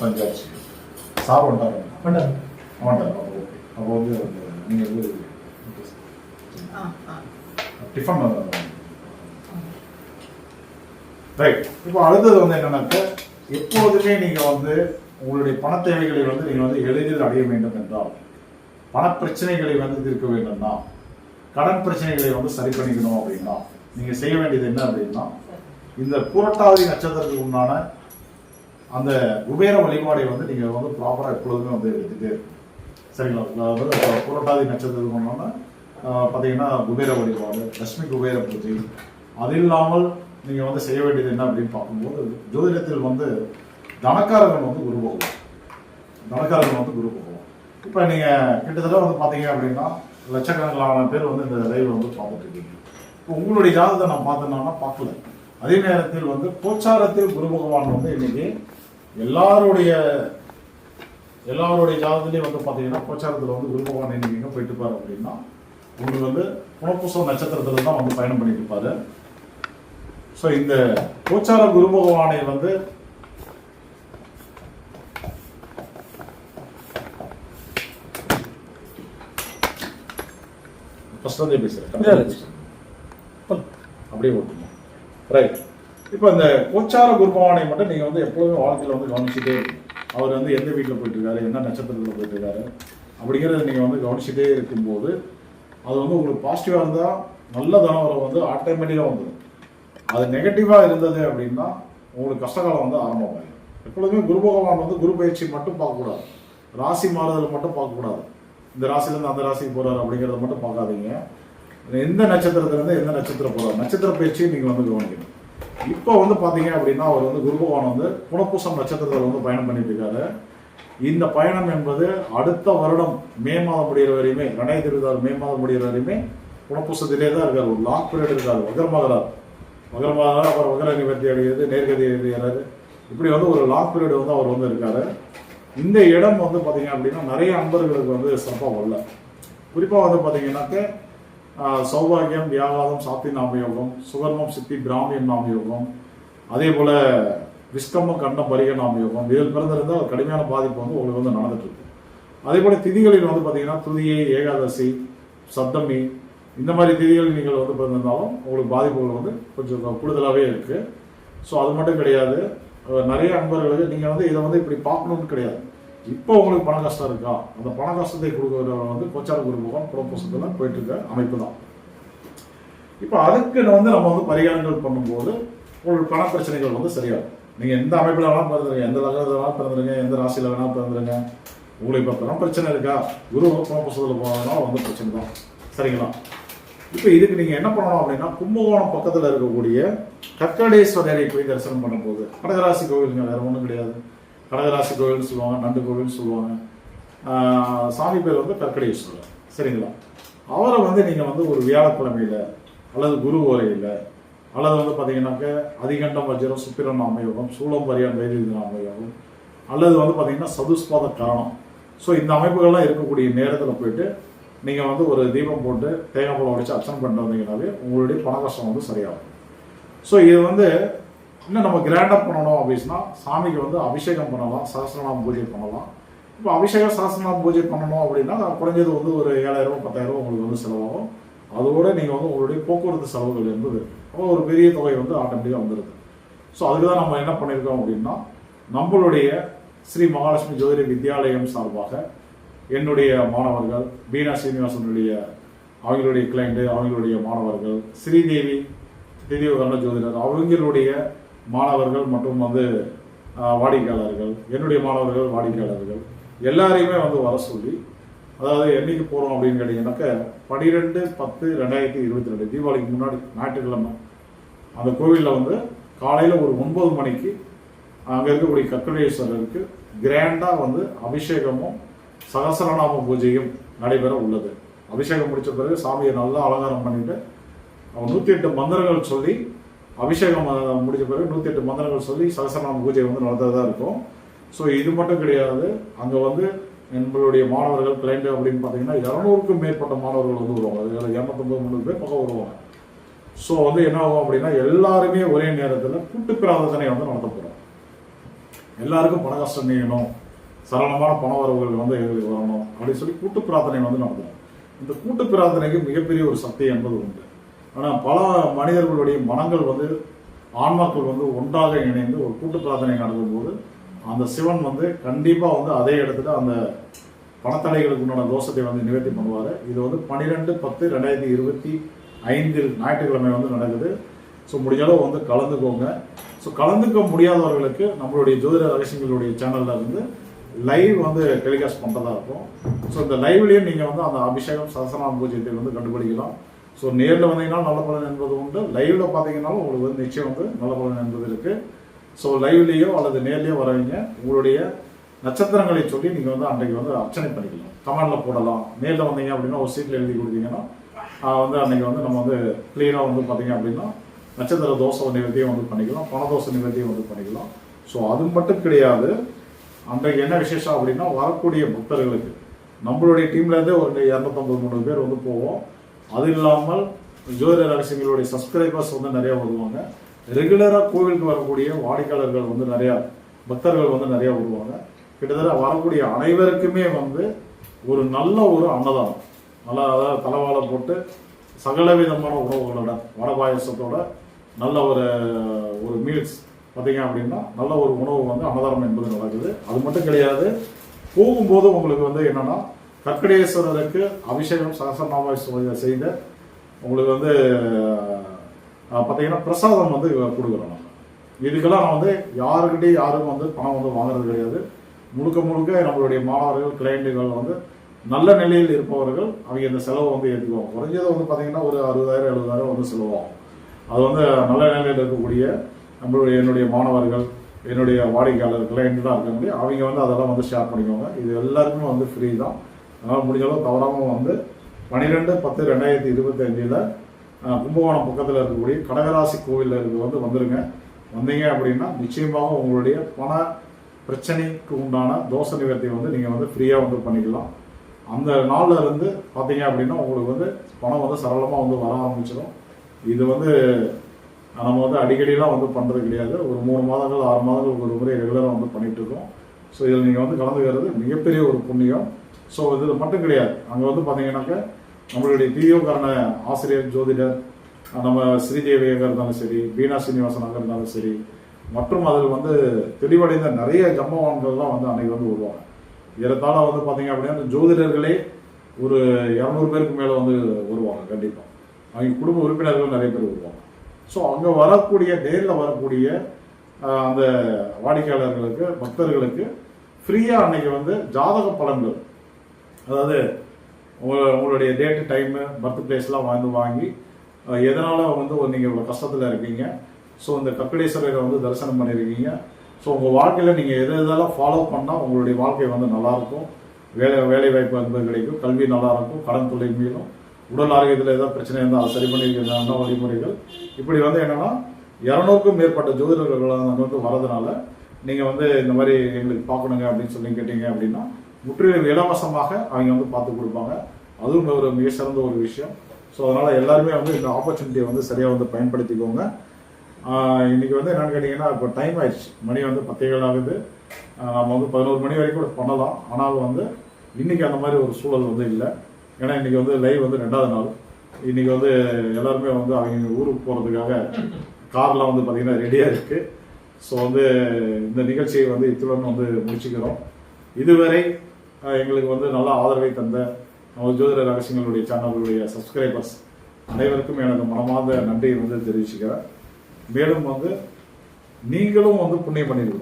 பஞ்சாச்சு sir வந்துட்டாரு வேண்டாம். வந்துட்டார் அப்போ ஓகே அப்போ வந்து நீங்கள் வந்து டிஃபன் ரைட் இப்போ அடுத்தது வந்து என்னன்னாக்க எப்போதுமே நீங்கள் வந்து உங்களுடைய பண தேவைகளை வந்து நீங்கள் வந்து எளிதில் அடைய வேண்டும் என்றால் பண பிரச்சனைகளை வந்து தீர்க்க வேண்டும்னா கடன் பிரச்சனைகளை வந்து சரி பண்ணிக்கணும் அப்படின்னா நீங்கள் செய்ய வேண்டியது என்ன அப்படின்னா இந்த புரட்டாதி நட்சத்திரத்துக்கு உண்டான அந்த குபேர வழிபாடை வந்து நீங்கள் வந்து ப்ராப்பராக எப்பொழுதுமே வந்து எடுத்துகிட்டே சரிங்களா? அதாவது புரட்டாதி நட்சத்திரம் உண்டான பார்த்தீங்கன்னா குபேர வழிபாடு லட்சுமி குபேர பூஜை. அது இல்லாமல் நீங்கள் வந்து செய்ய வேண்டியது என்ன அப்படின்னு பார்க்கும்போது ஜோதிடத்தில் வந்து தனக்காரர்கள் வந்து குரு பகவான். தனக்காரர்கள் வந்து குரு பகவான். இப்போ நீங்கள் கிட்டத்தட்ட வந்து பார்த்தீங்க அப்படின்னா லட்சக்கணக்கிலான பேர் வந்து இந்த லைவ் வந்து பார்த்துட்டு இருக்கீங்க. இப்போ உங்களுடைய ஜாதகத்தை நான் பார்த்தேன்னா பார்க்கல. அதே நேரத்தில் வந்து கோச்சாரத்தில் குரு பகவான் வந்து இன்னைக்கு எல்லாருடைய எல்லாருடைய ஜாதகத்திலையும் வந்து பார்த்தீங்கன்னா கோச்சாரத்தில் வந்து குரு பகவான் இன்னைக்கு எங்கே போயிட்டு இருப்பாரு அப்படின்னா உங்களுக்கு வந்து புனப்புசம் நட்சத்திரத்தில் தான் வந்து பயணம் பண்ணிட்டு இருப்பாரு. ஸோ இந்த கோச்சார குரு பகவானை வந்து ஃபர்ஸ்ட் வந்து பேசுகிறேன். அப்படியே ஓட்டுமா ரைட் இப்போ இந்த கோச்சார குருபவானை மட்டும் நீங்கள் வந்து எப்பொழுதுமே வாழ்க்கையில் வந்து கவனிச்சுட்டே அவர் வந்து எந்த வீட்டில் போயிட்டுருக்காரு என்ன நட்சத்திரத்தில் போயிட்டுருக்காரு அப்படிங்கிறத நீங்கள் வந்து கவனிச்சுட்டே இருக்கும்போது அது வந்து உங்களுக்கு பாசிட்டிவாக இருந்தால் நல்ல தனவரம் வந்து ஆட்டோமேட்டிக்காக வந்துடும் அது நெகட்டிவாக இருந்தது அப்படின்னா உங்களுக்கு கஷ்டகாலம் வந்து ஆரம்பமாயிடும் எப்பொழுதுமே குரு பகவான் வந்து குரு பயிற்சி மட்டும் பார்க்கக்கூடாது. ராசி மாறுதல் மட்டும் பார்க்கக்கூடாது. இந்த ராசிலேருந்து அந்த ராசிக்கு போகிறாரு அப்படிங்கிறத மட்டும் பார்க்காதீங்க. எந்த நட்சத்திரத்துலேருந்து எந்த நட்சத்திரம் போகிறார் நட்சத்திர பயிற்சியும் நீங்கள் வந்து கவனிக்கணும். இப்போ வந்து பார்த்தீங்க அப்படின்னா அவர் வந்து குரு பகவான் வந்து புனப்பூசம் நட்சத்திரத்தில் வந்து பயணம் பண்ணிட்டு இருக்காரு இந்த பயணம் என்பது அடுத்த வருடம் மே மாதம் முடிகிற வரையுமே ரெண்டாயிரத்தி இருபத்தாறு மே மாதம் முடிகிற வரையுமே புனப்பூசத்திலே தான் இருக்கார். ஒரு லாங் பீரியட் இருக்கார். வகரமாகிறார் வகரமாகிறார் அப்புறம் வகர நிவர்த்தி அடைகிறது நேர்கதி அடைகிறார் இப்படி வந்து ஒரு லாங் பீரியட் வந்து அவர் வந்து இருக்காரு. இந்த இடம் வந்து பார்த்தீங்க அப்படின்னா நிறைய அன்பர்களுக்கு வந்து சிறப்பாக வரல. குறிப்பாக வந்து பார்த்தீங்கன்னாக்க சௌபாகியம் வியாகாதம் சாத்தி நாமயோகம் சுகர்மம் சித்தி பிராமியம் நாமயோகம் அதே போல விஸ்கம்ம கண்டம் பரிக நாமயோகம் இதில் பிறந்திருந்தால் கடுமையான பாதிப்பு வந்து உங்களுக்கு வந்து நடந்துட்டு இருக்கு அதே போல திதிகளில் வந்து பார்த்தீங்கன்னா துதியை ஏகாதசி சப்தமி இந்த மாதிரி திதிகள் நீங்கள் வந்து பிறந்திருந்தாலும் உங்களுக்கு பாதிப்புகள் வந்து கொஞ்சம் கூடுதலாகவே இருக்கு. ஸோ அது மட்டும் கிடையாது. நிறைய அன்பர்களுக்கு நீங்கள் வந்து இதை வந்து இப்படி பார்க்கணும்னு கிடையாது. இப்போ உங்களுக்கு பண கஷ்டம் இருக்கா? அந்த பண கஷ்டத்தை கொடுக்குறவர் வந்து கோச்சார குருமுகம் பகவான் புறப்போசத்தில் போயிட்டு இருக்க அமைப்பு தான். இப்போ அதுக்கு வந்து நம்ம வந்து பரிகாரங்கள் பண்ணும்போது உங்களுக்கு பண பிரச்சனைகள் வந்து சரியாகும். நீங்கள் எந்த அமைப்பில் வேணாலும் பிறந்துருங்க எந்த லக்னத்தில் வேணாலும் பிறந்துருங்க எந்த ராசியில் வேணாலும் பிறந்துருங்க. உங்களுக்கு இப்போ பணம் பிரச்சனை இருக்கா? குரு புறப்போசத்தில் போனாலும் வந்து பிரச்சனை தான். சரிங்களா? இப்போ இதுக்கு நீங்கள் என்ன பண்ணணும் அப்படின்னா கும்பகோணம் பக்கத்தில் இருக்கக்கூடிய கற்கடேஸ்வரரை போய் தரிசனம் பண்ணும்போது கடகராசி கோவிலுங்க வேறு ஒன்றும் கிடையாது. கடகராசி கோவில்னு சொல்லுவாங்க நண்டு கோவில்னு சொல்லுவாங்க. சாமி பேர் வந்து கற்கடேஸ்வரர் சரிங்களா? அவரை வந்து நீங்கள் வந்து ஒரு வியாழக்கிழமையில அல்லது குரு ஓரையில் அல்லது வந்து பார்த்தீங்கன்னாக்க அதிகண்டம் வஜ்ரம் சுப்பிரன் அமையோகம் சூளம் பரியான் வைத்திய அல்லது வந்து பார்த்தீங்கன்னா சதுஸ்பாத காரணம். ஸோ இந்த அமைப்புகள்லாம் இருக்கக்கூடிய நேரத்தில் போயிட்டு நீங்கள் வந்து ஒரு தீபம் போட்டு தேங்காய் பழம் உடைச்சு அர்ச்சனை பண்ணிட்டு வந்தீங்கன்னாவே உங்களுடைய பண கஷ்டம் வந்து சரியாகும். ஸோ இது வந்து இன்னும் நம்ம கிராண்டாக பண்ணணும் அப்படின்னா சாமிக்கு வந்து அபிஷேகம் பண்ணலாம் சாஸ்திரநாம பூஜை பண்ணலாம். இப்போ அபிஷேகம் சாஸ்திரநாம பூஜை பண்ணணும் அப்படின்னா குறைஞ்சது வந்து ஒரு ஏழாயிரம் பத்தாயிரம் உங்களுக்கு வந்து செலவாகும். அதோட நீங்கள் வந்து உங்களுடைய போக்குவரத்து செலவுகள் என்பது அப்போ ஒரு பெரிய தொகை வந்து ஆட்டோமேட்டிக்காக வந்துடுது ஸோ அதுக்கு தான் நம்ம என்ன பண்ணியிருக்கோம் அப்படின்னா நம்மளுடைய ஸ்ரீ மகாலட்சுமி ஜோதிட வித்யாலயம் சார்பாக என்னுடைய மாணவர்கள் பீனா சீனிவாசனுடைய அவங்களுடைய கிளைண்ட்டு அவங்களுடைய மாணவர்கள் ஸ்ரீதேவி திதியோகர்ண ஜோதிடர் அவங்களுடைய மாணவர்கள் மற்றும் வந்து வாடிக்கையாளர்கள் என்னுடைய மாணவர்கள் வாடிக்கையாளர்கள் எல்லாரையுமே வந்து வர சொல்லி அதாவது என்னைக்கு போகிறோம் அப்படின்னு கேட்டிங்கன்னாக்க பன்னிரெண்டு பத்து ரெண்டாயிரத்தி இருபத்தி ரெண்டு தீபாவளிக்கு முன்னாடி ஞாயிற்றுக்கிழமை. அந்த கோவிலில் வந்து காலையில் ஒரு ஒன்பது மணிக்கு அங்கே இருக்கக்கூடிய கக்கடேஸ்வரருக்கு கிராண்டாக வந்து அபிஷேகமும் சகசரநாம பூஜையும் நடைபெற உள்ளது. அபிஷேகம் முடித்த பிறகு சாமியை நல்லா அலங்காரம் பண்ணிட்டு நூற்றி எட்டு மந்திரங்கள் சொல்லி அபிஷேகம் முடிஞ்ச பிறகு நூற்றி எட்டு மந்திரங்கள் சொல்லி சகசரநாம பூஜை வந்து நடந்ததாக இருக்கும். ஸோ இது மட்டும் கிடையாது. அங்கே வந்து நம்மளுடைய மாணவர்கள் கிளைண்ட் அப்படின்னு பார்த்தீங்கன்னா இரநூறுக்கும் மேற்பட்ட மாணவர்கள் வந்து வருவாங்க. அதில் இரநூத்தொம்பது முந்நூறு பேர் பக்கம் வருவாங்க. ஸோ வந்து என்ன ஆகும் அப்படின்னா எல்லாருமே ஒரே நேரத்தில் கூட்டு பிரார்த்தனை வந்து நடத்த போகிறோம் எல்லாருக்கும் பண கஷ்டம் நீங்கணும் சரளமான பண வரவுகள் வந்து எங்களுக்கு வரணும் அப்படின்னு சொல்லி கூட்டு பிரார்த்தனை வந்து நடத்தணும். இந்த கூட்டு பிரார்த்தனைக்கு மிகப்பெரிய ஒரு சக்தி என்பது உண்டு. ஆனால் பல மனிதர்களுடைய மனங்கள் வந்து ஆன்மாக்கள் வந்து ஒன்றாக இணைந்து ஒரு கூட்டு பிரார்த்தனை நடக்கும்போது அந்த சிவன் வந்து கண்டிப்பாக வந்து அதே இடத்துல அந்த பணத்தடைகளுக்கு உண்டான தோஷத்தை வந்து நிவர்த்தி பண்ணுவார். இது வந்து பன்னிரெண்டு பத்து ரெண்டாயிரத்தி இருபத்தி ஐந்தில் ஞாயிற்றுக்கிழமை வந்து நடக்குது. ஸோ முடிஞ்சளவு வந்து கலந்துக்கோங்க. ஸோ கலந்துக்க முடியாதவர்களுக்கு நம்மளுடைய ஜோதிட ரகசியங்களுடைய சேனலில் வந்து லைவ் வந்து டெலிகாஸ்ட் பண்ணுறதா இருக்கும். ஸோ இந்த லைவ்லேயும் நீங்கள் வந்து அந்த அபிஷேகம் சசனா பூஜ்யத்தை வந்து கண்டுபிடிக்கலாம். ஸோ நேரில் வந்தீங்கன்னா நல்ல பலன் என்பது உண்டு. லைவ்ல பார்த்தீங்கன்னாலும் உங்களுக்கு வந்து நிச்சயம் வந்து நல்ல பலன் என்பது இருக்கு. ஸோ லைவ்லேயோ அல்லது நேர்லேயோ வரவங்க. உங்களுடைய நட்சத்திரங்களை சொல்லி நீங்கள் வந்து அன்றைக்கு வந்து அர்ச்சனை பண்ணிக்கலாம். கமெண்டில் போடலாம். நேரில் வந்தீங்க அப்படின்னா ஒரு சீட்டில் எழுதி கொடுத்தீங்கன்னா வந்து அன்றைக்கி வந்து நம்ம வந்து கிளியராக வந்து பார்த்தீங்க அப்படின்னா நட்சத்திர தோசை நிவர்த்தியும் வந்து பண்ணிக்கலாம். பணதோசை நிவர்த்தியும் வந்து பண்ணிக்கலாம். ஸோ அது மட்டும் கிடையாது. அன்றைக்கு என்ன விசேஷம் அப்படின்னா வரக்கூடிய பக்தர்களுக்கு. நம்மளுடைய டீம்லேருந்தே ஒரு இரநூத்தம்பது மூணு பேர் வந்து போவோம். அது இல்லாமல் ஜோதிட ரகசியங்களுடைய சப்ஸ்கிரைபர்ஸ் வந்து நிறையா வருவாங்க. ரெகுலராக கோவிலுக்கு வரக்கூடிய வாடிக்கையாளர்கள் வந்து நிறையா பக்தர்கள் வந்து நிறையா வருவாங்க. கிட்டத்தட்ட வரக்கூடிய அனைவருக்குமே வந்து ஒரு நல்ல ஒரு அன்னதானம். நல்லா அதாவது தலைவாழை போட்டு சகல விதமான உணவுகளோட வட பாயசத்தோட நல்ல ஒரு ஒரு மீல்ஸ் பார்த்தீங்க அப்படின்னா நல்ல ஒரு உணவு வந்து அன்னதானம் என்பது நடக்குது. அது மட்டும் கிடையாது போகும்போது உங்களுக்கு வந்து என்னன்னா கற்கடேஸ்வரருக்கு அபிஷேகம் சகசநாம செய்த உங்களுக்கு வந்து பார்த்தீங்கன்னா பிரசாதம் வந்து கொடுக்குறோம் இதுக்கெல்லாம் நான் வந்து யாருக்கிட்டையும் யாரும் வந்து பணம் வந்து வாங்குறது கிடையாது. முழுக்க முழுக்க நம்மளுடைய மாணவர்கள் கிளைண்ட்டுகள் வந்து நல்ல நிலையில் இருப்பவர்கள் அவங்க இந்த செலவை வந்து ஏற்றுக்குவாங்க குறைஞ்சது வந்து பார்த்தீங்கன்னா ஒரு அறுபதாயிரம் எழுபதாயிரம் வந்து செலவாகும். அது வந்து நல்ல நிலையில் இருக்கக்கூடிய நம்மளுடைய என்னுடைய மாணவர்கள் என்னுடைய வாடிக்கையாளர் கிளைண்ட்டு தான் இருக்க முடியும் அவங்க வந்து அதெல்லாம் வந்து ஷேர் பண்ணிக்குவாங்க இது எல்லாருக்குமே வந்து ஃப்ரீ தான். அதனால் முடிஞ்சளவு தவறாமல் வந்து பன்னிரெண்டு பத்து ரெண்டாயிரத்தி இருபத்தி அஞ்சில் கும்பகோணம் பக்கத்தில் இருக்கக்கூடிய கடகராசி கோவிலில் இருந்து வந்து வந்துருங்க. வந்தீங்க அப்படின்னா நிச்சயமாக உங்களுடைய பண பிரச்சனைக்கு உண்டான தோசை நிவர்த்தி வந்து நீங்கள் வந்து ஃப்ரீயாக வந்து பண்ணிக்கலாம். அந்த நாளில் இருந்து பார்த்தீங்க அப்படின்னா உங்களுக்கு வந்து பணம் வந்து சரளமாக வந்து வர ஆரம்பிச்சிடும். இது வந்து நம்ம வந்து அடிக்கடிலாம் வந்து பண்ணுறது கிடையாது. ஒரு மூணு மாதங்கள் ஆறு மாதங்கள் ஒரு முறை ரெகுலராக வந்து பண்ணிகிட்ருக்கோம் ஸோ இதில் நீங்கள் வந்து கலந்துக்கிறது மிகப்பெரிய ஒரு புண்ணியம். ஸோ இது மட்டும் கிடையாது. அங்கே வந்து பார்த்தீங்கன்னாக்க நம்மளுடைய தீயோகரண ஆசிரியர் ஜோதிடர் நம்ம ஸ்ரீதேவியாக இருந்தாலும் சரி வீணா சீனிவாசனாக இருந்தாலும் சரி மற்றும் அதில் வந்து தெளிவடைந்த நிறைய ஜம்மவான்கள்லாம் வந்து அன்னைக்கு வந்து வருவாங்க ஏறத்தாழ வந்து பார்த்தீங்க அப்படின்னா அந்த ஜோதிடர்களே ஒரு இரநூறு பேருக்கு மேலே வந்து வருவாங்க கண்டிப்பாக அவங்க குடும்ப உறுப்பினர்கள் நிறைய பேர் வருவாங்க ஸோ அங்கே வரக்கூடிய நேரில் வரக்கூடிய அந்த வாடிக்கையாளர்களுக்கு பக்தர்களுக்கு ஃப்ரீயாக அன்னைக்கு வந்து ஜாதக பலன்கள் அதாவது உங்களுடைய டேட்டு டைமு பர்த் பிளேஸ்லாம் வந்து வாங்கி எதனால் வந்து ஒரு நீங்கள் இவ்வளோ கஷ்டத்தில் இருக்கீங்க? ஸோ இந்த கப்பிடேஸ்வரரை வந்து தரிசனம் பண்ணியிருக்கீங்க ஸோ உங்கள் வாழ்க்கையில் நீங்கள் எது எதெல்லாம் ஃபாலோ பண்ணால் உங்களுடைய வாழ்க்கை வந்து நல்லாயிருக்கும். வேலை வேலை வாய்ப்பு என்பது கிடைக்கும். கல்வி நல்லாயிருக்கும். கடன் தொழில் மீளும். உடல் ஆரோக்கியத்தில் ஏதாவது பிரச்சனை இருந்தால் அதை சரி பண்ணிக்கிறதான வழிமுறைகள். இப்படி வந்து என்னன்னா இரநூறுக்கும் மேற்பட்ட ஜோதிடர்கள் அங்கே வந்து வரதுனால நீங்கள் வந்து இந்த மாதிரி எங்களுக்கு பார்க்கணுங்க அப்படின்னு சொல்லி கேட்டீங்க அப்படின்னா முற்றிலும் இலவசமாக அவங்க வந்து பார்த்து கொடுப்பாங்க. அதுவும் ஒரு மிக சிறந்த ஒரு விஷயம். ஸோ அதனால் எல்லாருமே வந்து இந்த ஆப்பர்ச்சுனிட்டியை வந்து சரியாக வந்து பயன்படுத்திக்கோங்க. இன்னைக்கு வந்து என்னென்னு கேட்டிங்கன்னா இப்போ டைம் ஆயிடுச்சு. மணி வந்து பத்தேகள் ஆகுது. நம்ம வந்து பதினோரு மணி வரைக்கும் கூட பண்ணலாம். ஆனாலும் வந்து இன்னைக்கு அந்த மாதிரி ஒரு சூழல் வந்து இல்லை. ஏன்னா இன்னைக்கு வந்து லைவ் வந்து ரெண்டாவது நாள். இன்னைக்கு வந்து எல்லாருமே வந்து அவங்க ஊருக்கு போகிறதுக்காக கார்லாம் வந்து பார்த்திங்கன்னா ரெடியாக இருக்குது ஸோ வந்து இந்த நிகழ்ச்சியை வந்து இத்துடன் வந்து முடிச்சுக்கிறோம். இதுவரை எங்களுக்கு வந்து நல்ல ஆதரவை தந்த நம்ம ஜோதிட ரகசியங்களுடைய சேனல்களுடைய சப்ஸ்கிரைபர்ஸ் அனைவருக்கும் எனது மனமார்ந்த நன்றியை வந்து தெரிவிச்சுக்கிறேன். மேலும் வந்து நீங்களும் வந்து புண்ணியம் பண்ணிருக்கணும்